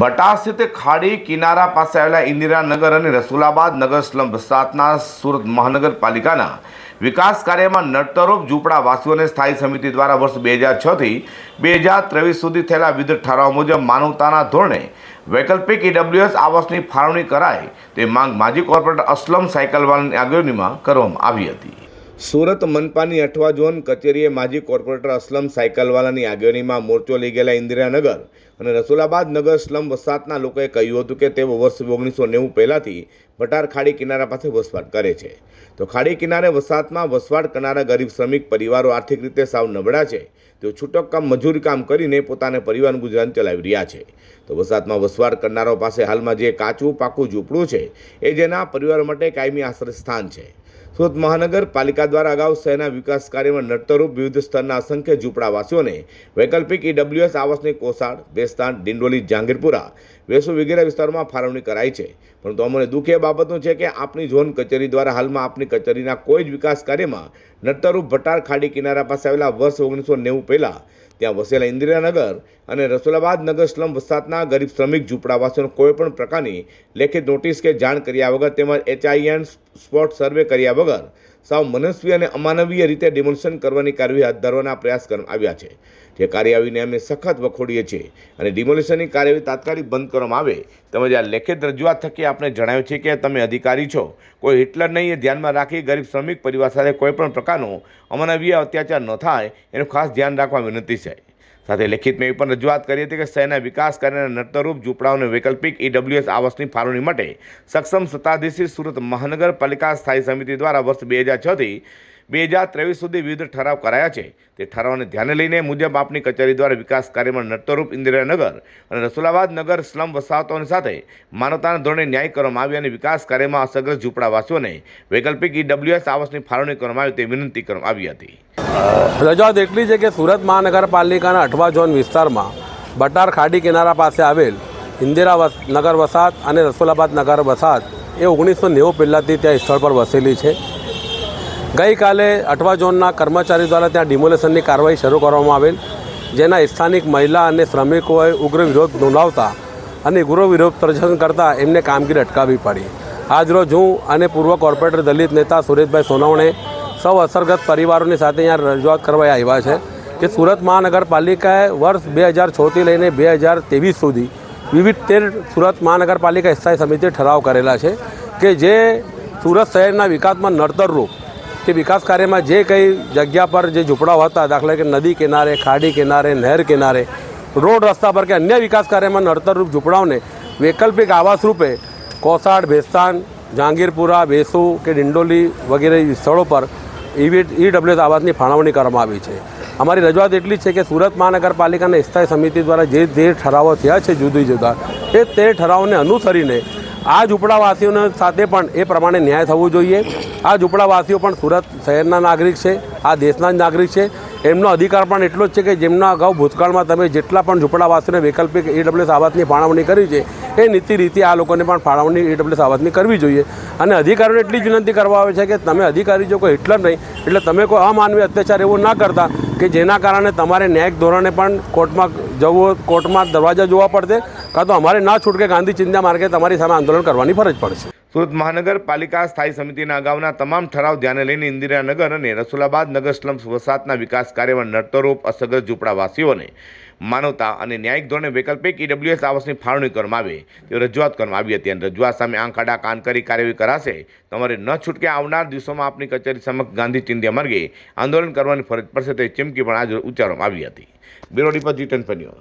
બટા સ્થિત ખાડી કિનારા પાસે આવેલા ઇન્દિરાનગર અને રસુલાબાદ નગર સ્લમ વસાહતના સુરત મહાનગરપાલિકાના વિકાસ કાર્યમાં નડતરૂપ ઝૂંપડાવાસીઓને સ્થાયી સમિતિ દ્વારા વર્ષ બે હજાર છથી બે હજાર ત્રેવીસ સુધી થયેલા વિવિધ ઠરાવ મુજબ માનવતાના ધોરણે વૈકલ્પિક ઈડબ્લ્યુએસ આવાસની ફાળવણી કરાય તે માંગ માજી કોર્પોરેટર અસલમ સાયકલવાલાની આગેવાનીમાં કરવામાં આવી હતી. સુરત મનપાની અઠવા ઝોન કચેરીએ માજી કોર્પોરેટર અસલમ સાયકલવાલાની આગેવાનીમાં મોરચો લઈ ગયેલા ઇન્દિરાનગર અને રસુલાબાદ નગર સ્લમ વસાહતના લોકોએ કહ્યું હતું કે તેઓ વર્ષ ઓગણીસો નેવું પહેલાંથી ભટાર ખાડી કિનારા પાસે વસવાટ કરે છે. તો ખાડી કિનારે વસાહતમાં વસવાટ કરનારા ગરીબ શ્રમિક પરિવારો આર્થિક રીતે સાવ નબળા છે. તેઓ છૂટક કામ મજૂરી કામ કરીને પોતાને પરિવારનું ગુજરાન ચલાવી રહ્યા છે. તો વસાહતમાં વસવાટ કરનારાઓ પાસે હાલમાં જે કાચું પાકું ઝૂંપડું છે, એ જેના પરિવાર માટે કાયમી આશ્રય સ્થાન છે. સુરત મહાનગરપાલિકા દ્વારા અગાઉ શહેરના વિકાસ કાર્યમાં નડતરૂપ વિવિધ સ્તરના અસંખ્ય ઝૂંપડાવાસીઓને વૈકલ્પિક ઈડબ્લ્યુએસ આવાસની કોસાડ, બેસ્તાન, ડિંડોલી જહાંગીરપુરા વેસુ વગેરે વિસ્તારોમાં ફાળવણી કરાઈ છે. પરંતુ અમને દુઃખ એ બાબતનું છે કે આપણી ઝોન કચેરી દ્વારા હાલમાં આપણી કચેરીના કોઈ જ વિકાસ કાર્યમાં નટ્ટરૂપ ભટાર ખાડી કિનારા પાસે આવેલા વર્ષ ઓગણીસો નેવું પહેલાં ત્યાં વસેલા ઇન્દિરાનગર અને રસુલાબાદ નગર સ્લમ વસાહતના ગરીબ શ્રમિક ઝૂંપડાવાસીઓને કોઈપણ પ્રકારની લેખિત નોટિસ કે જાણ કર્યા વગર તેમજ એચઆઈએન સ્પોટ સર્વે કર્યા વગર સાવ મનસ્વી અને અમાનવીય રીતે ડિમોલિશન કરવાની કાર્યવાહી હાથ ધરવાના પ્રયાસ કરવામાં આવ્યા છે. જે કાર્યવાહીને અમે સખત વખોડીએ છીએ અને ડિમોલિશનની કાર્યવાહી તાત્કાલિક બંધ કરવામાં આવે, તેમજ આ લેખિત રજૂઆત થકી આપણે જણાવ્યું છે કે તમે અધિકારી છો, કોઈ હિટલર નહીં એ ધ્યાનમાં રાખી ગરીબ શ્રમિક પરિવાર સાથે કોઈપણ પ્રકારનો અમાનવીય અત્યાચાર ન થાય, એનું ખાસ ધ્યાન રાખવા વિનંતી છે. સાથે લેખિત મેં પણ રજૂઆત કરી હતી કે શહેરના વિકાસ કાર્યના નડતરૂપ ઝૂંપડાઓને વૈકલ્પિક ઈડબ્લ્યુએસ આવાસની ફાળવણી માટે સક્ષમ સત્તાધીશી સુરત મહાનગરપાલિકા સ્થાયી સમિતિ દ્વારા વર્ષ બે હજાર છથી બે હજાર ત્રેવીસ સુધી વિવિધ ઠરાવ કરાયા છે. તે ઠરાવને ધ્યાને લઈને મુજબ આપની કચેરી દ્વારા વિકાસ કાર્યમાં નડતરૂપ ઇન્દિરાનગર અને રસુલાબાદ નગર સ્લમ વસાહતોની સાથે માનવતાના ધોરણે ન્યાય કરવામાં આવ્યો અને વિકાસ કાર્યમાં અસરગ્રસ્ત ઝૂંપડાવાસીઓને વૈકલ્પિક ઈડબ્લ્યુએસ આવાસની ફાળવણી કરવામાં આવી તે વિનંતી કરવામાં આવી હતી. રજૂઆત એટલી છે કે સુરત મહાનગરપાલિકાના અઠવા ઝોન વિસ્તારમાં બટાર ખાડી કિનારા પાસે આવેલ ઇન્દિરા નગર વસાહત અને રસુલાબાદ નગર વસાહત એ ઓગણીસો નેવું પહેલાંથી ત્યાં સ્થળ પર વસેલી છે. ગઈકાલે અઠવા ઝોનના કર્મચારી દ્વારા ત્યાં ડિમોલેશનની કાર્યવાહી શરૂ કરવામાં આવેલ, જેના સ્થાનિક મહિલા અને શ્રમિકોએ ઉગ્ર વિરોધ નોંધાવતા અને ઉગ્ર વિરોધ પ્રદર્શન કરતાં એમને કામગીરી અટકાવી પડી. આજરોજ હું અને પૂર્વ કોર્પોરેટર દલિત નેતા સુરેશભાઈ સોનવણે સૌ અસરગ્રસ્ત પરિવારોની સાથે અહીંયા રજૂઆત કરવા આવ્યા છે કે સુરત મહાનગરપાલિકાએ વર્ષ બે હજાર છથી લઈને બે હજાર ત્રેવીસ સુધી વિવિધ તેર સુરત મહાનગરપાલિકા સ્થાયી સમિતિ ઠરાવ કરેલા છે કે જે સુરત શહેરના વિકાસમાં નડતરરૂપ કે વિકાસ કાર્યમાં જે કંઈ જગ્યા પર જે ઝૂંપડાઓ હતા, દાખલા કે નદી કિનારે, ખાડી કિનારે, નહેર કિનારે, રોડ રસ્તા પર કે અન્ય વિકાસ કાર્યમાં નડતરરૂપ ઝૂંપડાઓને વૈકલ્પિક આવાસ રૂપે કોસાડ, ભેસ્તાન, જહાંગીરપુરા વેસુ કે ડિંડોલી વગેરે સ્થળો પર ઈવી ઈડબ્લ્યુએસ આવાસની ફાળવણી કરવામાં આવી છે. અમારી રજૂઆત એટલી છે કે સુરત મહાનગરપાલિકાના સ્થાયી સમિતિ દ્વારા જે જે ઠરાવો થયા છે જુદી જુદા, એ તે ઠરાવોને અનુસરીને આ ઝૂંપડાવાસીઓને સાથે પણ એ પ્રમાણે ન્યાય થવો જોઈએ. આ ઝૂંપડાવાસીઓ પણ સુરત શહેરના નાગરિક છે, આ દેશના જ નાગરિક છે. એમનો અધિકાર પણ એટલો જ છે કે જેમના અગાઉ ભૂતકાળમાં તમે જેટલા પણ ઝૂંપડાવાસીઓને વૈકલ્પિક ઈડબ્લ્યુએસ આવાસની ફાળવણી કરી છે, એ નીતિ રીતે આ લોકોને પણ ફાળવણી ઈડબ્લ્યુએસ આવાસની કરવી જોઈએ. અને અધિકારીઓને એટલી વિનંતી કરવા આવે છે કે તમે અધિકારી જો કોઈ હિટલર નહીં, એટલે તમે કોઈ અમાનવી અત્યાચાર એવો ના કરતા કે જેના કારણે તમારે ન્યાયિક ધોરણે પણ કોર્ટમાં જવું કોર્ટમાં દરવાજા જોવા પડશે, કાં તો અમારે ના છૂટકે ગાંધી ચિંતા માર્ગે તમારી સામે આંદોલન કરવાની ફરજ પડશે. સુરત મહાનગરપાલિકા સ્થાયી સમિતિના અગાઉના તમામ ઠરાવ ધ્યાને લઈને ઇન્દિરાનગર અને રસુલાબાદ નગર સ્લમ્સ વસાતના વિકાસ કાર્યમાં નડતરૂપ અસરગ્રસ્ત ઝૂંપડાવાસીઓને માનવતા અને ન્યાયિક ધોરણે વૈકલ્પિક ઈડબ્લ્યુએસ આવાસની ફાળવણી કરવામાં આવે. તેવી રજૂઆત કરવામાં આવી હતી અને રજૂઆત સામે આંખ, આડા, કાન કરી કાર્યવાહી કરાશે. તમારે ન છૂટકે આવનાર દિવસોમાં આપની કચેરી સમક્ષ ગાંધી ચિંધ્યા માર્ગે આંદોલન કરવાની ફરજ પડશે તે ચીમકી પણ આજે ઉચ્ચારવામાં આવી હતી. બ્યુરો રિપોર્ટ જીટન ન્યૂઝ.